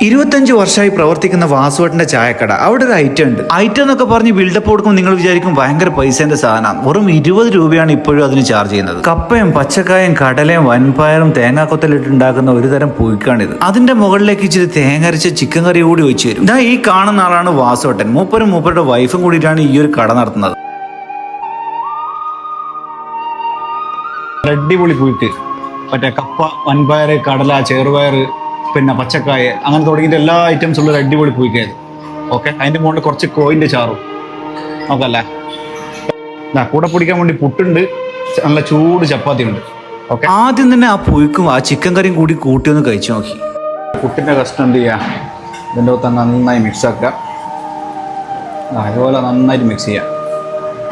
ഇരുപത്തഞ്ച് വർഷമായി പ്രവർത്തിക്കുന്ന വാസുവേട്ടന്റെ ചായക്കട. അവിടെ ഒരു ഐറ്റം ഉണ്ട്. ഐറ്റം എന്നൊക്കെ പറഞ്ഞ് ബിൽഡപ്പ് കൊടുക്കും നിങ്ങൾ വിചാരിക്കും ഭയങ്കര പൈസന്റെ സാധനം. വെറും ഇരുപത് രൂപയാണ് ഇപ്പോഴും അതിന് ചാർജ് ചെയ്യുന്നത്. കപ്പയും പച്ചക്കായും കടലയും വൻപയറും തേങ്ങാക്കൊത്തലിട്ടുണ്ടാക്കുന്ന ഒരു തരം പുഴുക്കാണിത്. അതിന്റെ മുകളിലേക്ക് ഇച്ചിരി തേങ്ങ അരച്ച ചിക്കൻ കറി കൂടി വെച്ച് വരും ഇതാ ഈ കാണുന്ന ആളാണ് വാസുവേട്ടൻ. മൂപ്പരും മൂപ്പരുടെ വൈഫും കൂടിയിട്ടാണ് ഈ ഒരു കട നടത്തുന്നത്. അടിപൊളി പുഴുക്ക്. മറ്റേ കപ്പ വൻപയർ കടല ചെറുപയർ പിന്നെ പച്ചക്കായ അങ്ങനെ തുടങ്ങിയിട്ട് എല്ലാ ഐറ്റംസ് ഉള്ള ഒരു അടിപൊളി പൂക്കായത് ഓക്കെ അതിന്റെ മുകളിൽ കുറച്ച് കോയിന്റെ ചാറും. നോക്കല്ലേ? ആ കൂടെ പിടിക്കാൻ വേണ്ടി പുട്ടുണ്ട് നല്ല ചൂട് ചപ്പാത്തി ഉണ്ട്. ഓക്കെ ആദ്യം തന്നെ ആ പുഴുക്കും ആ ചിക്കൻ കറിയും കൂടി കൂട്ടി ഒന്ന് കഴിച്ചു നോക്കി. പുട്ടിന്റെ കഷ്ടം എന്ത് ചെയ്യുക ഇതിന്റെ അകത്ത് നന്നായി മിക്സ് ആക്കുക. അതുപോലെ നന്നായിട്ട് മിക്സ് ചെയ്യുക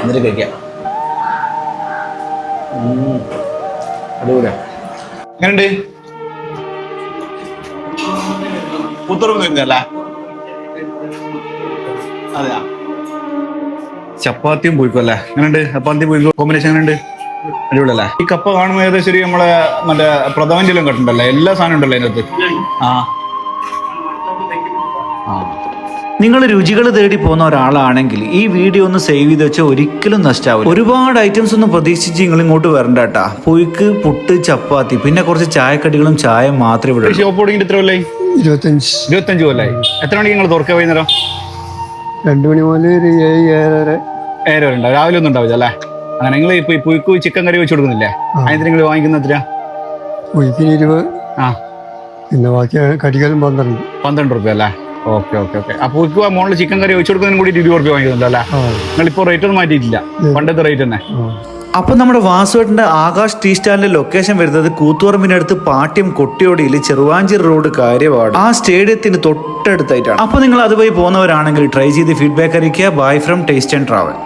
എന്നിട്ട് കഴിക്കുക അടിപൊളിയാണ് അടിപൊളിയാ. എങ്ങനെയുണ്ട്? ഉത്തരവ് കഴിഞ്ഞല്ലേ അതെയാ? ചപ്പാത്തിയും പോയിക്കോ അല്ലേ എങ്ങനെയുണ്ട്? ചപ്പാത്തി പോയിക്കോ കോമ്പിനേഷൻ എങ്ങനെയുണ്ട്? അടിപൊളിയല്ലേ? ഈ കപ്പ കാണുമ്പോൾ ഏകദേശം ഒരു നമ്മളെ മറ്റേ പ്രഥമഞ്ചിലും കട്ടുണ്ടല്ലേ എല്ലാ സാധനം ഉണ്ടല്ലോ അതിനകത്ത് ആ. ആ. നിങ്ങൾ രുചികൾ തേടി പോകുന്ന ഒരാളാണെങ്കിൽ ഈ വീഡിയോ ഒന്ന് സേവ് ചെയ്ത് വെച്ചാൽ ഒരിക്കലും നഷ്ടാവില്ല ഒരുപാട് ഐറ്റംസ് ഒന്നും പ്രതീക്ഷിച്ച് നിങ്ങൾ ഇങ്ങോട്ട് വരണ്ട കേട്ടാ. പുഴുക്ക് പുട്ട് ചപ്പാത്തി പിന്നെ കുറച്ച് ചായക്കടികളും ചായ മാത്രമേ ഇവിടെ ഉള്ളൂ. ഷോപ്പ് തുടങ്ങിയിട്ട് കൊല്ലായി? ഇരുപത്തഞ്ച്. ഇരുപത്തഞ്ച് കൊല്ലായി. എത്ര മണിക്ക് നിങ്ങൾ തുറക്കുക വൈകുന്നേരം? രണ്ടു മണി മുതൽ ഒരു ഏഴ് ഏഴര ഏഴ് വരെ ഉണ്ടാവും. രാവിലെ ഒന്നും ഉണ്ടാവില്ല അല്ലേ? അങ്ങനെ നിങ്ങൾ ഇപ്പൊ ഈ പുഴുക്ക് ചിക്കൻ കറി വെച്ച് കൊടുക്കുന്നില്ലേ? അതിന് നിങ്ങൾ വാങ്ങിക്കുന്ന എത്ര ഒഴിക്കിന് ഇരുപത്. ആ. പിന്നെ ബാക്കി കടികളും പന്ത്രണ്ട്. പന്ത്രണ്ട് റുപ്യ അല്ലേ? Okay okay okay. ആ ഇപ്പൊ മോളിൽ ചിക്കൻ കറി വെച്ചു കൊടുക്കുന്നതിന് കൂടി ഇരുപത് റുപ്യ വാങ്ങിക്കുന്നുണ്ട് അല്ലേ നിങ്ങൾ ഇപ്പോൾ റേറ്റ് ഒന്നും മാറ്റിയിട്ടില്ല. പണ്ടത്തെ റേറ്റ് തന്നെ. അപ്പൊ നമ്മുടെ വാസുവേട്ടന്റെ ആകാശ് ടീ സ്റ്റാളിന്റെ ലൊക്കേഷൻ വരുന്നത് കൂത്തുപറമ്പിനടുത്ത് പാട്യം കൊട്ടിയോടിയിൽ ചെറുവാഞ്ചേരി റോഡ് കാര്യവാട്. ആ സ്റ്റേഡിയത്തിന് തൊട്ടടുത്തായിട്ടാണ്. അപ്പൊ നിങ്ങൾ അതുവഴി പോകുന്നവരാണെങ്കിൽ ട്രൈ ചെയ്ത് ഫീഡ്ബാക്ക് അറിയിക്കുക. Bye from taste and travel